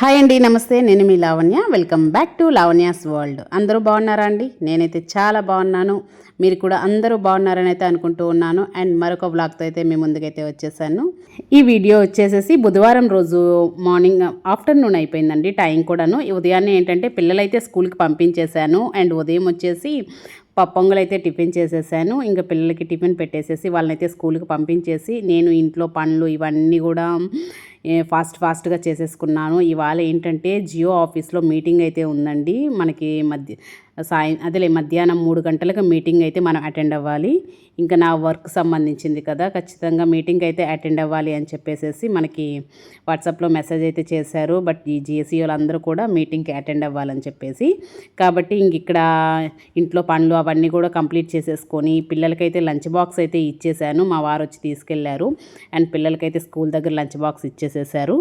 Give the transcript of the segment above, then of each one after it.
Hi అండి నమస్తే. నేను మీ Lavanya. Welcome back to Lavanya's world. అందరూ బాగున్నారా అండి? నేనైతే చాలా బాగున్నాను. మీరు కూడా అందరూ బాగున్నారని అయితే అనుకుంటూ ఉన్నాను. అండ్ మరొక బ్లాగ్తో అయితే మీ ముందుకైతే వచ్చేసాను. ఈ వీడియో వచ్చేసేసి బుధవారం రోజు మార్నింగ్ ఆఫ్టర్నూన్ అయిపోయిందండి టైం కూడాను. ఉదయాన్నే ఏంటంటే పిల్లలైతే స్కూల్కి పంపించేశాను. అండ్ ఉదయం వచ్చేసి పొంగల్ అయితే టిఫిన్ చేసేసాను. ఇంకా పిల్లలకి టిఫిన్ పెట్టేసేసి వాళ్ళనైతే స్కూల్కి పంపించేసి నేను ఇంట్లో పనులు ఇవన్నీ కూడా ఫాస్ట్ ఫాస్ట్గా చేసేసుకున్నాను. ఇవాళ ఏంటంటే జియో ఆఫీస్లో మీటింగ్ అయితే ఉందండి. మనకి మధ్య సాయం అదేలే మధ్యాహ్నం మూడు గంటలకు మీటింగ్ అయితే మనం అటెండ్ అవ్వాలి. ఇంకా నా వర్క్ సంబంధించింది కదా ఖచ్చితంగా మీటింగ్ అయితే అటెండ్ అవ్వాలి అని చెప్పేసేసి మనకి వాట్సాప్లో మెసేజ్ అయితే చేశారు. బట్ ఈ జిఎస్సీ వాళ్ళందరూ కూడా మీటింగ్కి అటెండ్ అవ్వాలని చెప్పేసి. కాబట్టి ఇంక ఇక్కడ ఇంట్లో పనులు అవన్నీ కూడా కంప్లీట్ చేసేసుకొని పిల్లలకైతే లంచ్ బాక్స్ అయితే ఇచ్చేసాను. మా వారు వచ్చి తీసుకెళ్ళారు. అండ్ పిల్లలకైతే స్కూల్ దగ్గర లంచ్ బాక్స్ ఇచ్చేసేసారు.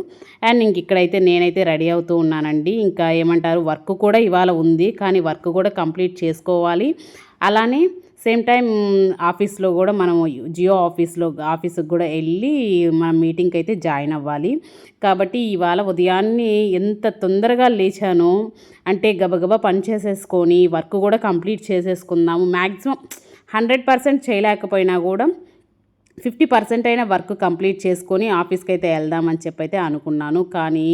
అండ్ ఇంక ఇక్కడైతే నేనైతే రెడీ అవుతూ ఉన్నానండి. ఇంకా ఏమంటారు వర్క్ కూడా ఇవాళ ఉంది. కానీ వర్క్ కూడా కంప్లీట్ చేసుకోవాలి. అలానే సేమ్ టైం ఆఫీస్లో కూడా మనం జియో ఆఫీస్లో ఆఫీస్కి కూడా వెళ్ళి మన మీటింగ్కి అయితే జాయిన్ అవ్వాలి. కాబట్టి ఇవాళ ఉదయాన్నే ఎంత తొందరగా లేచానో అంటే గబగబా పని చేసేసుకొని వర్క్ కూడా కంప్లీట్ చేసేసుకుందాము. మ్యాక్సిమం హండ్రెడ్ పర్సెంట్ చేయలేకపోయినా కూడా ఫిఫ్టీ పర్సెంట్ అయినా వర్క్ కంప్లీట్ చేసుకొని ఆఫీస్కి అయితే వెళ్దామని చెప్పి అయితే అనుకున్నాను. కానీ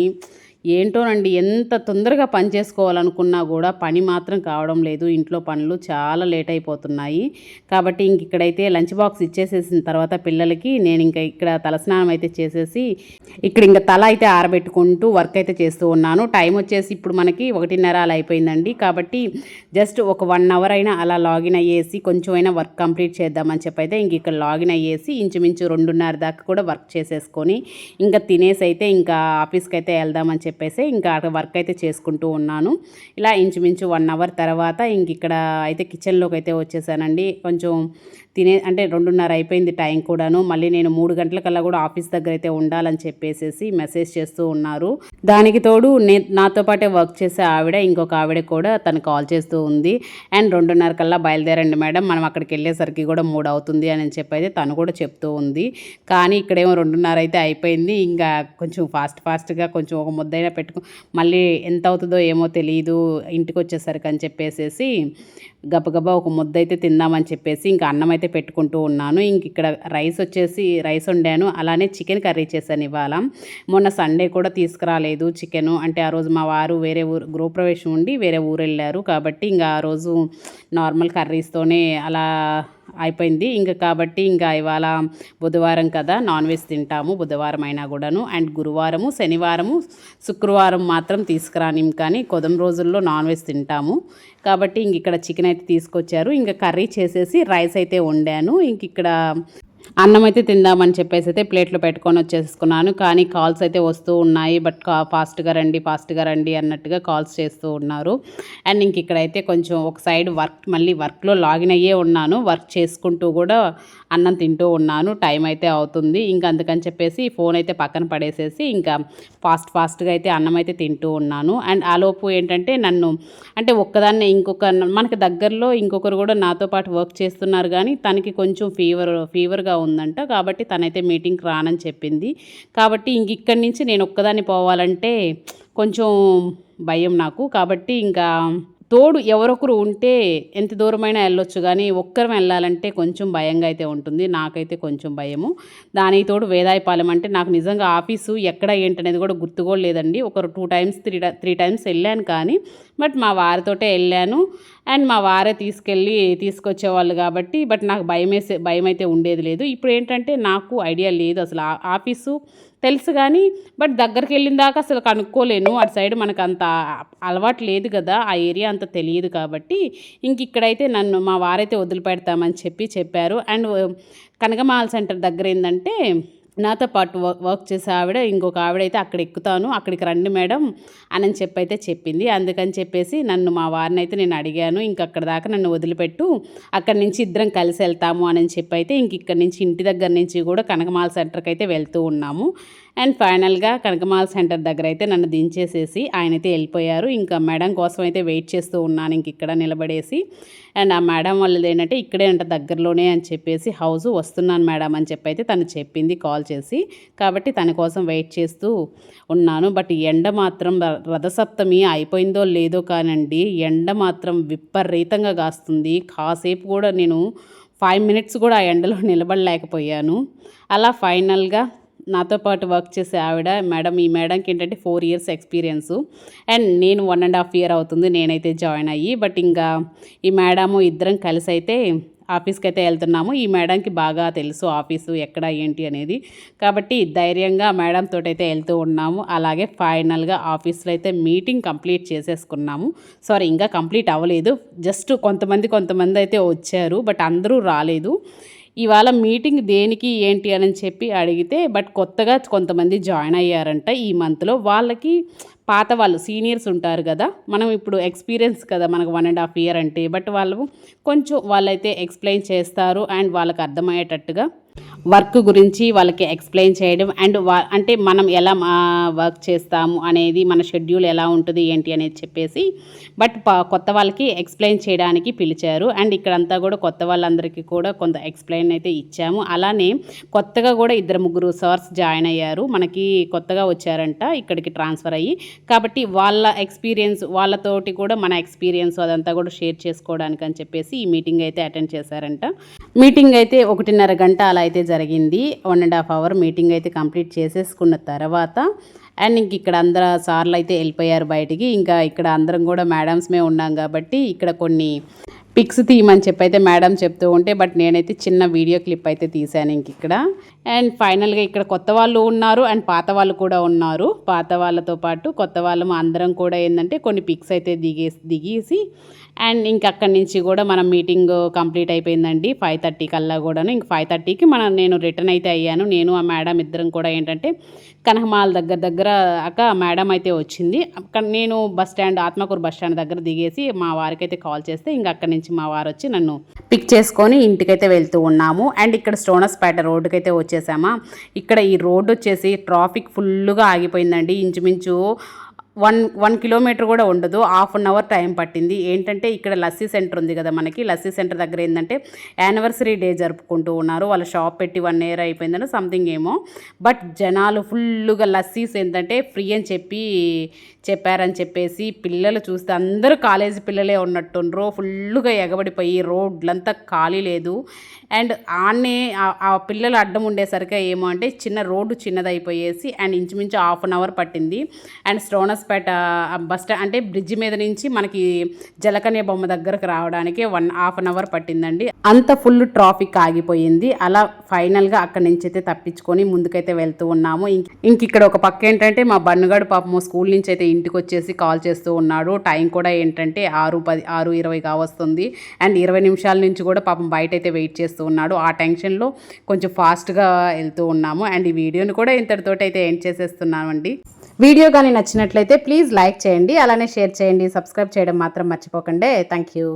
ఏంటోనండి ఎంత తొందరగా పని చేసుకోవాలనుకున్నా కూడా పని మాత్రం కావడం లేదు. ఇంట్లో పనులు చాలా లేట్ అయిపోతున్నాయి కాబట్టి ఇంక ఇక్కడైతే లంచ్ బాక్స్ ఇచ్చేసేసిన తర్వాత పిల్లలకి నేను ఇంకా ఇక్కడ తలస్నానం అయితే చేసేసి ఇక్కడ ఇంకా తల అయితే ఆరబెట్టుకుంటూ వర్క్ అయితే చేస్తూ ఉన్నాను. టైం వచ్చేసి ఇప్పుడు మనకి ఒకటిన్నర అలా అయిపోయిందండి. కాబట్టి జస్ట్ ఒక వన్ అవర్ అయినా అలా లాగిన్ అయ్యేసి కొంచెం అయినా వర్క్ కంప్లీట్ చేద్దామని చెప్పి అయితే ఇంక ఇక్కడ లాగిన్ అయ్యేసి ఇంచుమించు రెండున్నర దాకా కూడా వర్క్ చేసేసుకొని ఇంకా తినేసి అయితే ఇంకా ఆఫీస్కి అయితే వెళ్దామని చెప్పేసి ఇంకా వర్క్ అయితే చేసుకుంటూ ఉన్నాను. ఇలా ఇంచుమించు వన్ అవర్ తర్వాత ఇంక ఇక్కడ అయితే కిచెన్లోకి అయితే వచ్చేసానండి. కొంచెం తినే అంటే రెండున్నర అయిపోయింది టైం కూడాను. మళ్ళీ నేను మూడు గంటలకల్లా కూడా ఆఫీస్ దగ్గర అయితే ఉండాలని చెప్పేసేసి మెసేజ్ చేస్తూ ఉన్నారు. దానికి తోడు నే నాతో పాటే వర్క్ చేసే ఆవిడ ఇంకొక ఆవిడ కూడా తను కాల్ చేస్తూ ఉంది. అండ్ రెండున్నర కల్లా బయలుదేరండి మేడం. మనం అక్కడికి వెళ్ళేసరికి కూడా మూడు అవుతుంది అని చెప్పి అయితే తను కూడా చెప్తూ ఉంది. కానీ ఇక్కడేమో రెండున్నర అయితే అయిపోయింది. ఇంకా కొంచెం ఫాస్ట్ ఫాస్ట్గా కొంచెం ఒక మీద పెట్టుకు మళ్ళీ ఎంత అవుతుందో ఏమో తెలియదు ఇంటికి వచ్చేసరికి అని చెప్పేసేసి గబగబా ఒక ముద్ద అయితే తిందామని చెప్పేసి ఇంకా అన్నం అయితే పెట్టుకుంటూ ఉన్నాను. ఇంక ఇక్కడ రైస్ వచ్చేసి రైస్ వండాను. అలానే చికెన్ కర్రీ చేశాను ఇవాళ. మొన్న సండే కూడా తీసుకురాలేదు చికెను. అంటే ఆ రోజు మా వారు వేరే ఊరు గృహప్రవేశం ఉండి వేరే ఊరు వెళ్ళారు కాబట్టి ఇంకా ఆ రోజు నార్మల్ కర్రీస్తోనే అలా అయిపోయింది. ఇంకా కాబట్టి ఇంకా ఇవాళ బుధవారం కదా నాన్ వెజ్ తింటాము బుధవారం అయినా కూడాను. అండ్ గురువారము శనివారము శుక్రవారం మాత్రం తీసుకురానిం కానీ కొదం రోజుల్లో నాన్ వెజ్ తింటాము. కాబట్టి ఇంక ఇక్కడ చికెన్ అయితే తీసుకొచ్చారు. ఇంకా కర్రీ చేసేసి రైస్ అయితే వండాను. ఇంక ఇక్కడ అన్నం అయితే తిందామని చెప్పేసి అయితే ప్లేట్లో పెట్టుకొని వచ్చేసుకున్నాను. కానీ కాల్స్ అయితే వస్తూ ఉన్నాయి. బట్ కా ఫాస్ట్గా రండి ఫాస్ట్గా రండి అన్నట్టుగా కాల్స్ చేస్తూ ఉన్నారు. అండ్ ఇంక ఇక్కడైతే కొంచెం ఒక సైడ్ వర్క్ మళ్ళీ వర్క్లో లాగిన్ అయ్యే ఉన్నాను. వర్క్ చేసుకుంటూ కూడా అన్నం తింటూ ఉన్నాను. టైం అయితే అవుతుంది. ఇంకా అందుకని చెప్పేసి ఫోన్ అయితే పక్కన పడేసేసి ఇంకా ఫాస్ట్ ఫాస్ట్గా అయితే అన్నం అయితే తింటూ ఉన్నాను. అండ్ ఆలోపు ఏంటంటే నన్ను అంటే ఒక్కదాన్నే ఇంకొక మనకి దగ్గరలో ఇంకొకరు కూడా నాతో పాటు వర్క్ చేస్తున్నారు. కానీ తనకి కొంచెం ఫీవర్ ఫీవర్గా ఉందంట కాబట్టి తనైతే మీటింగ్కి రానని చెప్పింది. కాబట్టి ఇంక ఇక్కడి నుంచి నేను ఒక్కదాన్ని పోవాలంటే కొంచెం భయం నాకు. కాబట్టి ఇంకా తోడు ఎవరొకరు ఉంటే ఎంత దూరమైనా వెళ్ళొచ్చు. కానీ ఒక్కరం వెళ్ళాలంటే కొంచెం భయంగా అయితే ఉంటుంది. నాకైతే కొంచెం భయము. దానికి తోడు వేదాయపాలెం అంటే నాకు నిజంగా ఆఫీసు ఎక్కడ ఏంటనేది కూడా గుర్తుకోలేదండి. లేదండి ఒక two times three three times వెళ్ళాను కానీ బట్ మా వారితోటే వెళ్ళాను. అండ్ మా వారే తీసుకెళ్ళి తీసుకొచ్చేవాళ్ళు కాబట్టి బట్ నాకు భయం వేసే భయం అయితే ఉండేది లేదు. ఇప్పుడు ఏంటంటే నాకు ఐడియా లేదు అసలు ఆ- ఆఫీసు తెలుసు కానీ బట్ దగ్గరికి వెళ్ళిన దాకా అసలు కనుక్కోలేను. అటు సైడ్ మనకు అంత అలవాటు లేదు కదా ఆ ఏరియా అంత తెలియదు కాబట్టి ఇంక ఇక్కడైతే నన్ను మా వారైతే వదిలిపెడతామని చెప్పి చెప్పారు. అండ్ కనకమాల సెంటర్ దగ్గర ఏంటంటే నాతో పాటు వర్క్ వర్క్ చేసే ఆవిడ ఇంకొక ఆవిడ అయితే అక్కడ ఎక్కుతాను అక్కడికి రండి మేడం అని చెప్పి అయితే చెప్పింది. అందుకని చెప్పేసి నన్ను మా వారిని అయితే నేను అడిగాను. ఇంక అక్కడ దాకా నన్ను వదిలిపెట్టు. అక్కడి నుంచి ఇద్దరం కలిసి వెళ్తాము అని చెప్పి అయితే ఇంక ఇక్కడి నుంచి ఇంటి దగ్గర నుంచి కూడా కనకమాల సెంటర్కి అయితే వెళ్తూ ఉన్నాము. అండ్ ఫైనల్గా కనకమాల సెంటర్ దగ్గర అయితే నన్ను దించేసేసి ఆయన అయితే వెళ్ళిపోయారు. ఇంకా మేడం కోసం అయితే వెయిట్ చేస్తూ ఉన్నాను ఇంక ఇక్కడ నిలబడేసి. అండ్ ఆ మేడం వాళ్ళది ఏంటంటే ఇక్కడే అంట దగ్గరలోనే అని చెప్పేసి హౌస్ వస్తున్నాను మేడం అని చెప్పి అయితే తను చెప్పింది కాల్ చేసి. కాబట్టి తన కోసం వెయిట్ చేస్తూ ఉన్నాను. బట్ ఎండ మాత్రం ర- రథసప్తమి అయిపోయిందో లేదో కానండి ఎండ మాత్రం విపరీతంగా కాస్తుంది. కాసేపు కూడా నేను ఫైవ్ మినిట్స్ కూడా ఆ ఎండలో నిలబడలేకపోయాను. అలా ఫైనల్గా నాతో పాటు వర్క్ చేసే ఆవిడ మేడం ఈ మేడంకి ఏంటంటే ఫోర్ ఇయర్స్ ఎక్స్పీరియన్స్ అండ్ నేను వన్ అండ్ హాఫ్ ఇయర్ అవుతుంది నేనైతే జాయిన్ అయ్యి. బట్ ఇంకా ఈ మేడము ఇద్దరం కలిసి అయితే ఆఫీస్కి అయితే వెళ్తున్నాము. ఈ మేడంకి బాగా తెలుసు ఆఫీసు ఎక్కడ ఏంటి అనేది. కాబట్టి ధైర్యంగా మేడం తోటైతే వెళ్తూ ఉన్నాము. అలాగే ఫైనల్గా ఆఫీస్లో అయితే మీటింగ్ కంప్లీట్ చేసేసుకున్నాము. సారీ ఇంకా కంప్లీట్ అవ్వలేదు. జస్ట్ కొంతమంది కొంతమంది అయితే వచ్చారు బట్ అందరూ రాలేదు. ఇవాళ మీటింగ్ దేనికి ఏంటి అని చెప్పి అడిగితే బట్ కొత్తగా కొంతమంది జాయిన్ అయ్యారంట ఈ మంత్లో. వాళ్ళకి పాత వాళ్ళు సీనియర్స్ ఉంటారు కదా మనం ఇప్పుడు ఎక్స్పీరియన్స్ కదా మనకు వన్ అండ్ హాఫ్ ఇయర్ అంటే బట్ వాళ్ళు కొంచెం వాళ్ళైతే ఎక్స్ప్లెయిన్ చేస్తారు అండ్ వాళ్ళకి అర్థమయ్యేటట్టుగా వర్క్ గురించి వాళ్ళకి ఎక్స్ప్లెయిన్ చేయడం అండ్ వా అంటే మనం ఎలా వర్క్ చేస్తాము అనేది మన షెడ్యూల్ ఎలా ఉంటుంది ఏంటి అనేది చెప్పేసి బట్ ప- కొత్త వాళ్ళకి ఎక్స్ప్లెయిన్ చేయడానికి పిలిచారు. అండ్ ఇక్కడంతా కూడా కొత్త వాళ్ళందరికీ కూడా కొంత ఎక్స్ప్లెయిన్ అయితే ఇచ్చాము. అలానే కొత్తగా కూడా ఇద్దరు ముగ్గురు సార్స్ జాయిన్ అయ్యారు. మనకి కొత్తగా వచ్చారంట ఇక్కడికి ట్రాన్స్ఫర్ అయ్యి. కాబట్టి వాళ్ళ ఎక్స్పీరియన్స్ వాళ్ళతోటి కూడా మన ఎక్స్పీరియన్స్ అదంతా కూడా షేర్ చేసుకోవడానికి అని చెప్పేసి ఈ మీటింగ్ అయితే అటెండ్ చేశారంట. మీటింగ్ అయితే ఒకటిన్నర గంట అలా అయితే జరిగింది. One and half hour meeting అయితే కంప్లీట్ చేసేసుకున్న తర్వాత అండ్ ఇంక ఇక్కడ అందరు సార్లు అయితే వెళ్ళిపోయారు బయటికి. ఇంకా ఇక్కడ అందరం కూడా మేడమ్స్మే ఉన్నాం కాబట్టి ఇక్కడ కొన్ని పిక్స్ తీయమని చెప్పి అయితే మేడం చెప్తూ ఉంటే బట్ నేనైతే చిన్న వీడియో క్లిప్ అయితే తీశాను ఇంక ఇక్కడ. అండ్ ఫైనల్గా ఇక్కడ కొత్త వాళ్ళు ఉన్నారు అండ్ పాత వాళ్ళు కూడా ఉన్నారు. పాత వాళ్ళతో పాటు కొత్త వాళ్ళం అందరం కూడా ఏంటంటే కొన్ని పిక్స్ అయితే దిగేసి దిగేసి అండ్ ఇంక అక్కడి నుంచి కూడా మన మీటింగ్ కంప్లీట్ అయిపోయిందండి. ఫైవ్ థర్టీ కల్లా కూడాను. ఇంక ఫైవ్ థర్టీకి మన నేను రిటర్న్ అయితే అయ్యాను. నేను ఆ మేడం ఇద్దరం కూడా ఏంటంటే కనకమాల దగ్గర దగ్గర అక్క మేడం అయితే వచ్చింది. అక్కడ నేను bus stand Atmakur bus stand దగ్గర దిగేసి మా వారికైతే కాల్ చేస్తే ఇంక అక్కడి నుంచి మా వారు వచ్చి నన్ను పిక్ చేసుకొని ఇంటికైతే వెళ్తూ ఉన్నాము. అండ్ ఇక్కడ స్టోనస్పేట రోడ్డుకైతే వచ్చేసామా. ఇక్కడ ఈ రోడ్డు వచ్చేసి ట్రాఫిక్ ఫుల్గా ఆగిపోయిందండి. ఇంచుమించు వన్ వన్ కిలోమీటర్ కూడా ఉండదు. హాఫ్ అన్ అవర్ టైం పట్టింది. ఏంటంటే ఇక్కడ లస్సీ సెంటర్ ఉంది కదా మనకి. లస్సీ సెంటర్ దగ్గర ఏంటంటే యానివర్సరీ డే జరుపుకుంటూ ఉన్నారు. వాళ్ళ షాప్ పెట్టి వన్ ఇయర్ అయిపోయిందని సంథింగ్ ఏమో. బట్ జనాలు ఫుల్గా లస్సీస్ ఏంటంటే ఫ్రీ అని చెప్పి చెప్పారని చెప్పేసి పిల్లలు చూస్తే అందరూ కాలేజీ పిల్లలే ఉన్నట్టుండ్రు. ఫుల్గా ఎగబడిపోయి రోడ్లంతా ఖాళీ లేదు. అండ్ ఆనే ఆ- పిల్లలు అడ్డం ఉండేసరికి ఏమో అంటే చిన్న రోడ్డు చిన్నదైపోయేసి అండ్ ఇంచుమించు హాఫ్ అన్ అవర్ పట్టింది. అండ్ స్టోనస్పేట ఆ బస్ స్టాండ్ అంటే బ్రిడ్జ్ మీద నుంచి మనకి జలకన్య బొమ్మ దగ్గరకు రావడానికి వన్ హాఫ్ అన్ అవర్ పట్టిందండి. అంత ఫుల్ ట్రాఫిక్ ఆగిపోయింది. అలా ఫైనల్గా అక్కడి నుంచి అయితే తప్పించుకొని ముందుకైతే వెళ్తూ ఉన్నాము. ఇంక ఇక్కడ ఒక పక్క ఏంటంటే మా బన్నుగాడు పాపము స్కూల్ నుంచి అయితే ఇంటికి వచ్చేసి కాల్ చేస్తూ ఉన్నాడు. టైం కూడా ఏంటంటే ఆరు పది ఆరు ఇరవై కావస్తుంది. అండ్ ఇరవై నిమిషాల నుంచి కూడా పాపం బయట అయితే వెయిట్ చేస్తూ ఉన్నాడు. ఆ టెన్షన్లో కొంచెం ఫాస్ట్గా వెళ్తూ ఉన్నాము. అండ్ ఈ వీడియోని కూడా ఇంతటితోటి అయితే ఎండ్ చేసేస్తున్నామండి. వీడియో కానీ నచ్చినట్లయితే ప్లీజ్ లైక్ చేయండి అలానే షేర్ చేయండి సబ్స్క్రైబ్ చేయడం మాత్రం మర్చిపోకండి. Thank you.